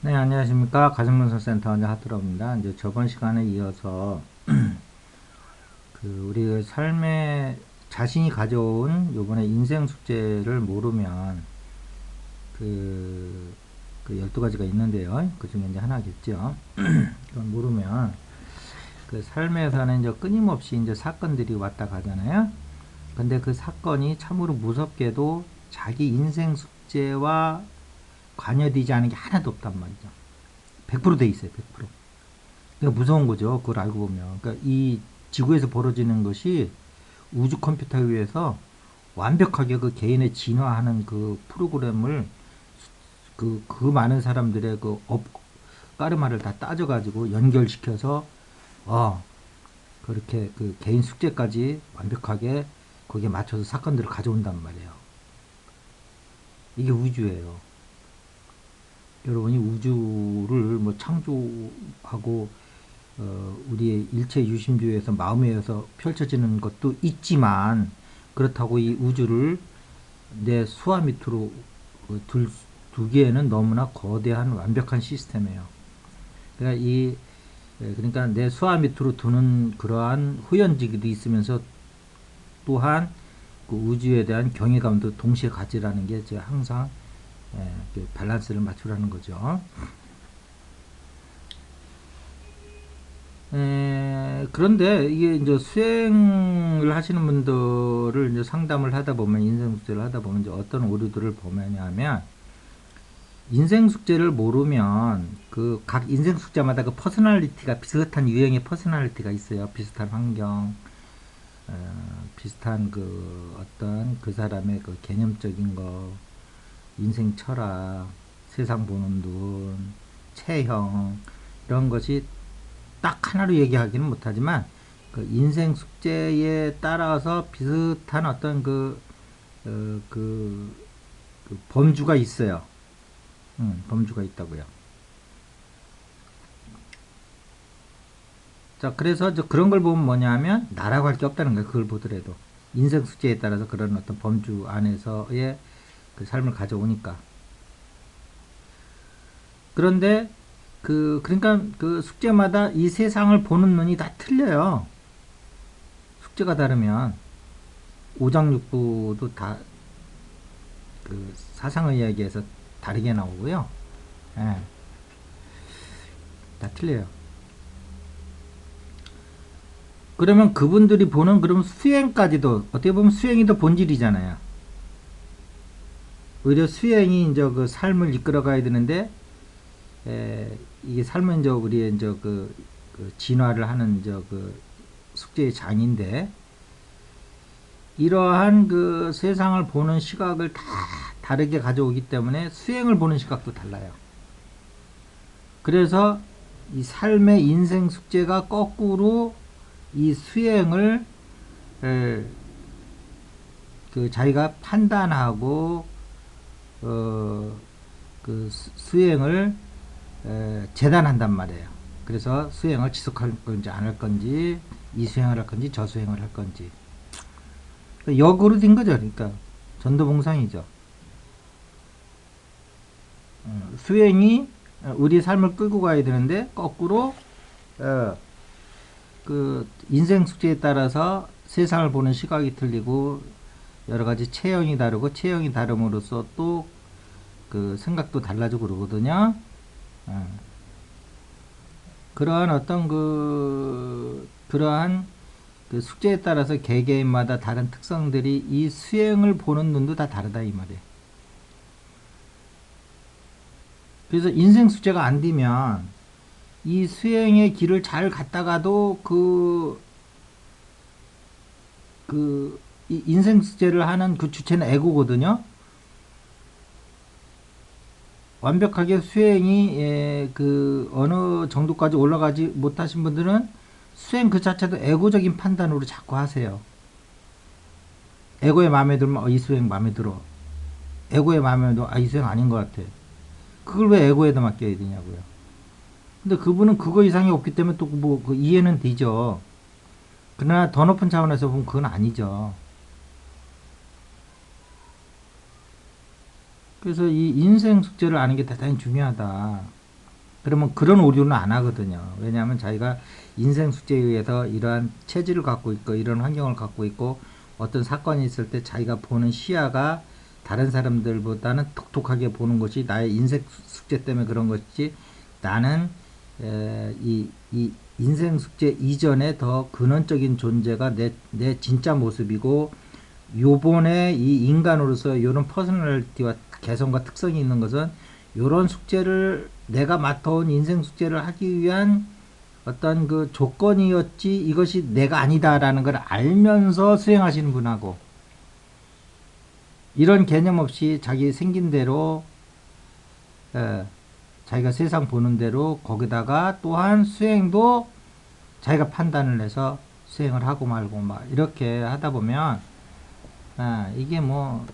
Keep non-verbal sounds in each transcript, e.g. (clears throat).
네, 안녕하십니까. 가정문서센터 원장 하트로입니다. 이제 저번 시간에 이어서 (clears throat) 그 우리 삶에 자신이 가져온 요번에 인생 숙제를 모르면 그, 그 12가지가 있는데요. 그 중에 이제 하나겠죠. (clears throat) 그건 모르면 그 삶에서는 이제 끊임없이 이제 사건들이 왔다 가잖아요. 근데 그 사건이 참으로 무섭게도 자기 인생 숙제와 관여되지 않은 게 하나도 없단 말이죠. 100%돼 있어요, 100%. 그러니까 무서운 거죠. 그걸 알고 보면. 그러니까 이 지구에서 벌어지는 것이 우주 컴퓨터에 의해서 완벽하게 그 개인의 진화하는 그 프로그램을 그, 그 많은 사람들의 그 업, 까르마를 다 따져가지고 연결시켜서, 어, 그렇게 그 개인 숙제까지 완벽하게 거기에 맞춰서 사건들을 가져온단 말이에요. 이게 우주예요. 여러분이 우주를 뭐 창조하고 어, 우리의 일체 유심주에서 마음에서 펼쳐지는 것도 있지만 그렇다고 이 우주를 내 수화 밑으로 어, 둘, 두기에는 너무나 거대한 완벽한 시스템이에요. 그러니까 이 예, 그러니까 내 수화 밑으로 두는 그러한 후연지기도 있으면서 또한 그 우주에 대한 경외감도 동시에 가지라는 게 제가 항상 예, 그 밸런스를 맞추라는 거죠. 에, 그런데 이게 이제 수행을 하시는 분들을 이제 상담을 하다 보면 인생 숙제를 하다 보면 이제 어떤 오류들을 보면냐면 인생 숙제를 모르면 그 각 인생 숙제마다 그 퍼스널리티가 비슷한 유형의 퍼스널리티가 있어요. 비슷한 환경, 어, 비슷한 그 어떤 그 사람의 그 개념적인 거, 인생 철학, 세상 보는 눈, 체형 이런 것이 딱 하나로 얘기하기는 못하지만 그 인생 숙제에 따라서 비슷한 어떤 그, 어, 그, 그 범주가 있어요. 음, 범주가 있다고요. 자, 그래서 저 그런 걸 보면 뭐냐면 나라고 할 게 없다는 거예요. 그걸 보더라도 인생 숙제에 따라서 그런 어떤 범주 안에서의 그 삶을 가져오니까. 그런데 그 그러니까 그 숙제마다 이 세상을 보는 눈이 다 틀려요. 숙제가 다르면 오장육부도 다 그 사상의 이야기에서 다르게 나오고요. 예. 다 틀려요. 그러면 그분들이 보는 그럼 수행까지도 어떻게 보면 수행이 더 본질이잖아요. 오히려 수행이 이제 그 삶을 이끌어 가야 되는데 에, 이게 삶은 이제 우리의 이제 그, 그 진화를 하는 이제 그 숙제의 장인데 이러한 그 세상을 보는 시각을 다 다르게 가져오기 때문에 수행을 보는 시각도 달라요. 그래서 이 삶의 인생 숙제가 거꾸로 이 수행을 에, 그 자기가 판단하고 어, 그 수행을 에, 재단한단 말이에요. 그래서 수행을 지속할 건지 안 할 건지 이 수행을 할 건지 저 수행을 할 건지 그러니까 역으로 된 거죠. 그러니까 전도봉상이죠. 어, 수행이 우리 삶을 끌고 가야 되는데 거꾸로 어, 그 인생 숙제에 따라서 세상을 보는 시각이 틀리고 여러 가지 체형이 다르고 체형이 다름으로써 또 그 생각도 달라지고 그러거든요. 어. 그러한 어떤 그 그러한 그 숙제에 따라서 개개인마다 다른 특성들이 이 수행을 보는 눈도 다 다르다 이 말이에요. 그래서 인생 숙제가 안 되면 이 수행의 길을 잘 갔다가도 그, 그, 인생 숙제를 하는 그 주체는 에고거든요. 완벽하게 수행이 예, 그 어느 정도까지 올라가지 못하신 분들은 수행 그 자체도 에고적인 판단으로 자꾸 하세요. 에고의 마음에 들면 어, 이 수행 마음에 들어. 에고의 마음에 들어 아 이 수행 아닌 것 같아. 그걸 왜 에고에다 맡겨야 되냐고요. 근데 그분은 그거 이상이 없기 때문에 또뭐그 이해는 되죠. 그러나 더 높은 차원에서 보면 그건 아니죠. 그래서 이 인생 숙제를 아는 게 대단히 중요하다. 그러면 그런 오류는 안 하거든요. 왜냐하면 자기가 인생 숙제에 의해서 이러한 체질을 갖고 있고 이런 환경을 갖고 있고 어떤 사건이 있을 때 자기가 보는 시야가 다른 사람들보다는 독특하게 보는 것이 나의 인생 숙제 때문에 그런 것이지 나는 에, 이, 이 인생 숙제 이전에 더 근원적인 존재가 내, 내 진짜 모습이고 요번에 이 인간으로서 이런 퍼스널리티와 개성과 특성이 있는 것은 요런 숙제를 내가 맡아온 인생 숙제를 하기 위한 어떤 그 조건이었지 이것이 내가 아니다라는 걸 알면서 수행하시는 분하고 이런 개념 없이 자기 생긴 대로 에, 자기가 세상 보는 대로 거기다가 또한 수행도 자기가 판단을 해서 수행을 하고 말고 막 이렇게 하다 보면 아, 이게 뭐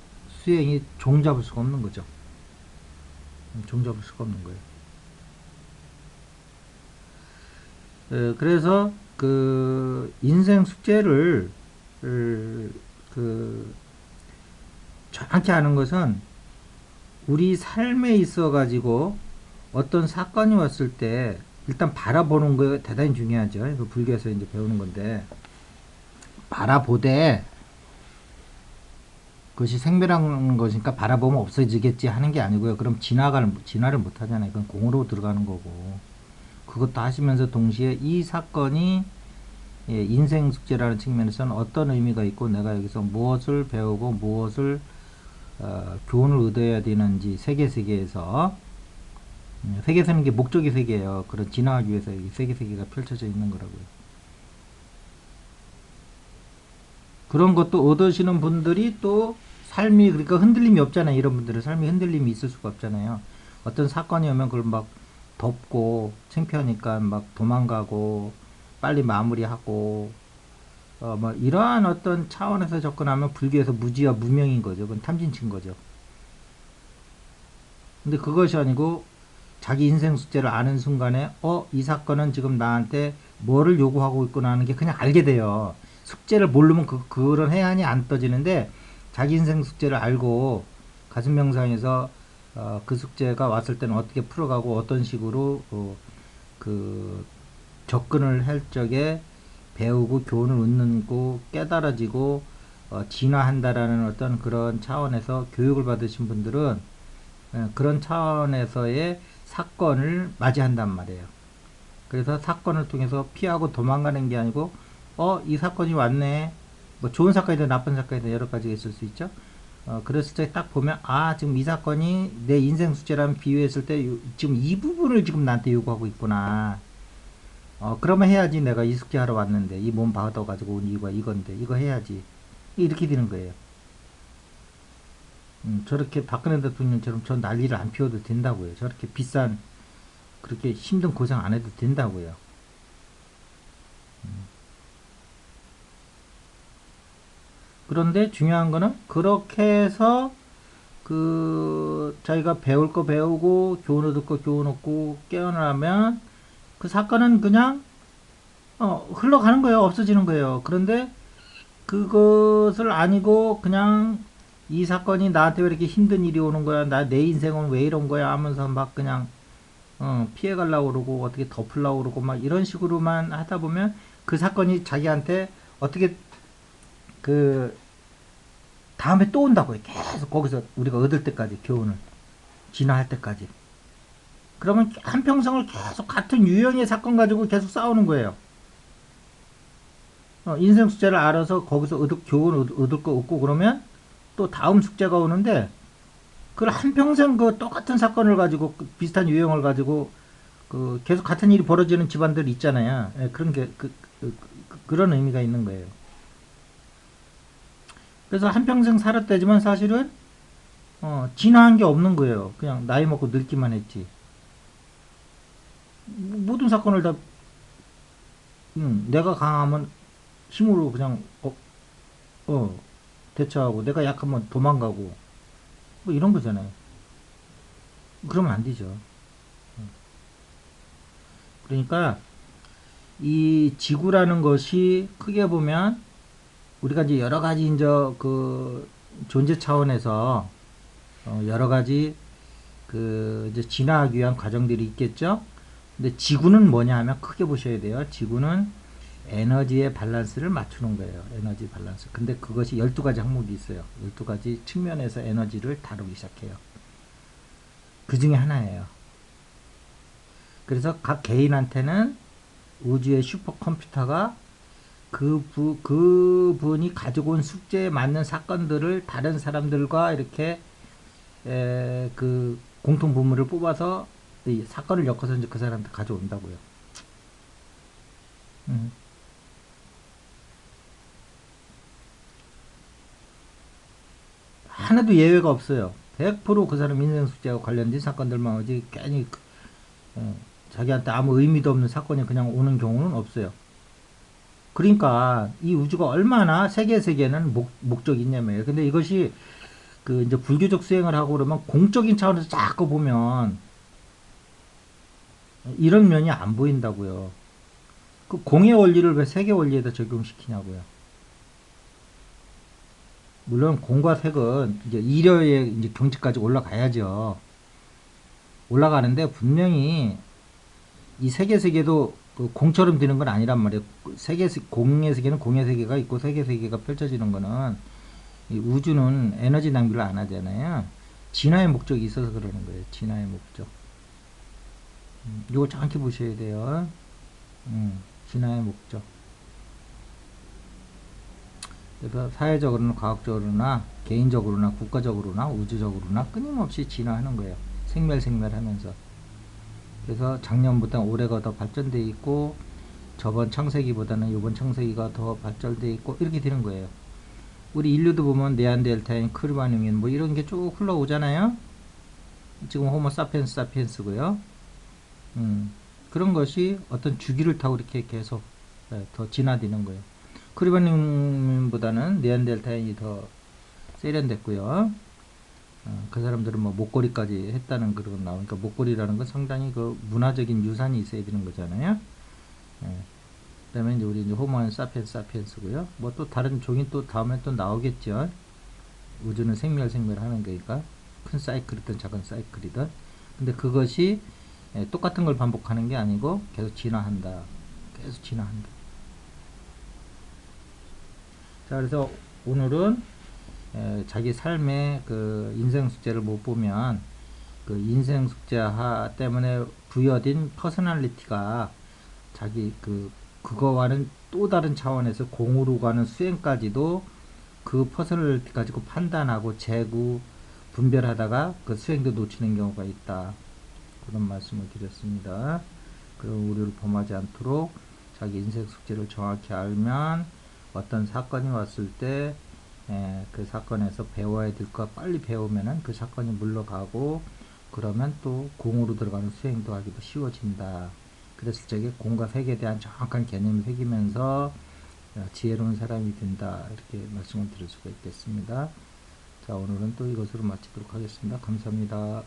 수행이 종잡을 수가 없는 거죠. 종잡을 수가 없는 거예요. 에, 그래서 그 인생 숙제를 을, 그 정확히 아는 것은 우리 삶에 있어 가지고 어떤 사건이 왔을 때 일단 바라보는 거 대단히 중요하죠. 그 불교에서 이제 배우는 건데 바라보되 그것이 생멸한 것이니까 바라보면 없어지겠지 하는 게 아니고요. 그럼 진화를 진화를 못 하잖아요. 그건 공으로 들어가는 거고 그것도 하시면서 동시에 이 사건이 예, 인생 숙제라는 측면에서는 어떤 의미가 있고 내가 여기서 무엇을 배우고 무엇을 어, 교훈을 얻어야 되는지 세계 세계에서 음, 세계에서는 이게 목적의 세계예요. 그런 진화하기 위해서 이 세계 세계가 펼쳐져 있는 거라고요. 그런 것도 얻으시는 분들이 또 삶이 그러니까 흔들림이 없잖아요. 이런 분들은 삶이 흔들림이 있을 수가 없잖아요. 어떤 사건이 오면 그걸 막 덮고 창피하니까 막 도망가고 빨리 마무리하고 어 뭐 이러한 어떤 차원에서 접근하면 불교에서 무지와 무명인 거죠. 그건 탐진친 거죠. 근데 그것이 아니고 자기 인생 숙제를 아는 순간에 어 이 사건은 지금 나한테 뭐를 요구하고 있구나 하는 게 그냥 알게 돼요. 숙제를 모르면 그, 그런 해안이 안 떠지는데 자기 인생 숙제를 알고 가슴 명상에서 어, 그 숙제가 왔을 때는 어떻게 풀어가고 어떤 식으로 어, 그 접근을 할 적에 배우고 교훈을 얻는고 깨달아지고 어, 진화한다라는 어떤 그런 차원에서 교육을 받으신 분들은 예, 그런 차원에서의 사건을 맞이한단 말이에요. 그래서 사건을 통해서 피하고 도망가는 게 아니고 어, 이 사건이 왔네. 뭐 좋은 사건이든 나쁜 사건이든 여러 가지가 있을 수 있죠. 어, 그랬을 때 딱 보면 아, 지금 이 사건이 내 인생 숙제라면 비유했을 때 요- 지금 이 부분을 지금 나한테 요구하고 있구나. 어, 그러면 해야지 내가 이 숙제 하러 왔는데 이 몸 받아가지고 온 이유가 이건데 이거 해야지. 이렇게 되는 거예요. 음, 저렇게 박근혜 대통령처럼 저 난리를 안 피워도 된다고요. 저렇게 비싼 그렇게 힘든 고생 안 해도 된다고요. 그런데 중요한 거는 그렇게 해서 그 자기가 배울 거 배우고 교훈 얻을 거 교훈 얻고 깨어나면 그 사건은 그냥 어, 흘러가는 거예요. 없어지는 거예요. 그런데 그것을 아니고 그냥 이 사건이 나한테 왜 이렇게 힘든 일이 오는 거야? 나 내 인생은 왜 이런 거야? 하면서 막 그냥 어, 피해 가려고 그러고 어떻게 덮으려고 그러고 막 이런 식으로만 하다 보면 그 사건이 자기한테 어떻게 그 다음에 또 온다고요. 계속 거기서 우리가 얻을 때까지 교훈을 진화할 때까지. 그러면 한평생을 계속 같은 유형의 사건 가지고 계속 싸우는 거예요. 어, 인생 숙제를 알아서 거기서 얻을, 교훈 얻- 얻을 거 없고 그러면 또 다음 숙제가 오는데 그걸 한평생 그 똑같은 사건을 가지고 그 비슷한 유형을 가지고 그 계속 같은 일이 벌어지는 집안들 있잖아요. 예, 그런 게 그, 그, 그, 그런 의미가 있는 거예요. 그래서 한평생 살았다지만 사실은 어, 진화한 게 없는 거예요. 그냥 나이 먹고 늙기만 했지. 모- 모든 사건을 다 음, 내가 강하면 힘으로 그냥 어, 어, 대처하고 내가 약하면 도망가고 뭐 이런 거잖아요. 그러면 안 되죠. 음. 그러니까 이 지구라는 것이 크게 보면 우리가 이제 여러 가지 이제 그 존재 차원에서 어 여러 가지 그 이제 진화하기 위한 과정들이 있겠죠. 근데 지구는 뭐냐 하면 크게 보셔야 돼요. 지구는 에너지의 밸런스를 맞추는 거예요. 에너지 밸런스. 근데 그것이 12가지 항목이 있어요. 12가지 측면에서 에너지를 다루기 시작해요. 그 중에 하나예요. 그래서 각 개인한테는 우주의 슈퍼컴퓨터가 그, 부, 그 분이 가지고 온 숙제에 맞는 사건들을 다른 사람들과 이렇게 에, 그 공통 분모를 뽑아서 이 사건을 엮어서 이제 그 사람한테 가져온다고요. 음. 하나도 예외가 없어요. 100%그 사람 인생 숙제와 관련된 사건들만 오지 괜히 그, 어, 자기한테 아무 의미도 없는 사건이 그냥 오는 경우는 없어요. 그러니까 이 우주가 얼마나 세계 세계는 목, 목적이 있냐면요. 근데 이것이 그 이제 불교적 수행을 하고 그러면 공적인 차원에서 자꾸 보면 이런 면이 안 보인다고요. 그 공의 원리를 왜 세계 원리에다 적용시키냐고요. 물론 공과 색은 이제 일여의 이제 경지까지 올라가야죠. 올라가는데 분명히 이 세계 세계도 그 공처럼 되는 건 아니란 말이에요. 세계 공의 세계는 공의 세계가 있고 세계 세계가 펼쳐지는 거는 이 우주는 에너지 낭비를 안 하잖아요. 진화의 목적이 있어서 그러는 거예요. 진화의 목적. 음, 이걸 정확히 보셔야 돼요. 음, 진화의 목적. 그래서 사회적으로나 과학적으로나 개인적으로나 국가적으로나 우주적으로나 끊임없이 진화하는 거예요. 생멸생멸하면서. 그래서 작년보다 올해가 더 발전돼 있고 저번 창세기보다는 이번 창세기가 더 발전돼 있고 이렇게 되는 거예요. 우리 인류도 보면 네안데르타인, 크르마뇽인 뭐 이런 게 쭉 흘러오잖아요. 지금 호모 사피엔스 사피엔스고요. 음, 그런 것이 어떤 주기를 타고 이렇게 계속 네, 더 진화되는 거예요. 크리바님보다는 네안데르타인이 더 세련됐고요. 어, 그 사람들은 뭐 목걸이까지 했다는 그런 나오니까 목걸이라는 건 상당히 그 문화적인 유산이 있어야 되는 거잖아요. 예. 그다음에 이제 우리 이제 호모는 사피엔스 사피엔스고요. 뭐 또 다른 종이 또 다음에 또 나오겠죠. 우주는 생멸 생멸하는 거니까 큰 사이클이든 작은 사이클이든. 근데 그것이 예, 똑같은 걸 반복하는 게 아니고 계속 진화한다. 계속 진화한다. 자, 그래서 오늘은 에, 자기 삶의 그 인생 숙제를 못 보면 그 인생 숙제 하 때문에 부여된 퍼스널리티가 자기 그 그거와는 또 다른 차원에서 공으로 가는 수행까지도 그 퍼스널리티 가지고 판단하고 재구 분별하다가 그 수행도 놓치는 경우가 있다. 그런 말씀을 드렸습니다. 그런 우려를 범하지 않도록 자기 인생 숙제를 정확히 알면 어떤 사건이 왔을 때 그 사건에서 배워야 될 거 빨리 배우면은 그 사건이 물러가고 그러면 또 공으로 들어가는 수행도 하기도 쉬워진다. 그랬을 적에 공과 색에 대한 정확한 개념을 새기면서 어, 지혜로운 사람이 된다. 이렇게 말씀을 드릴 수가 있겠습니다. 자, 오늘은 또 이것으로 마치도록 하겠습니다. 감사합니다.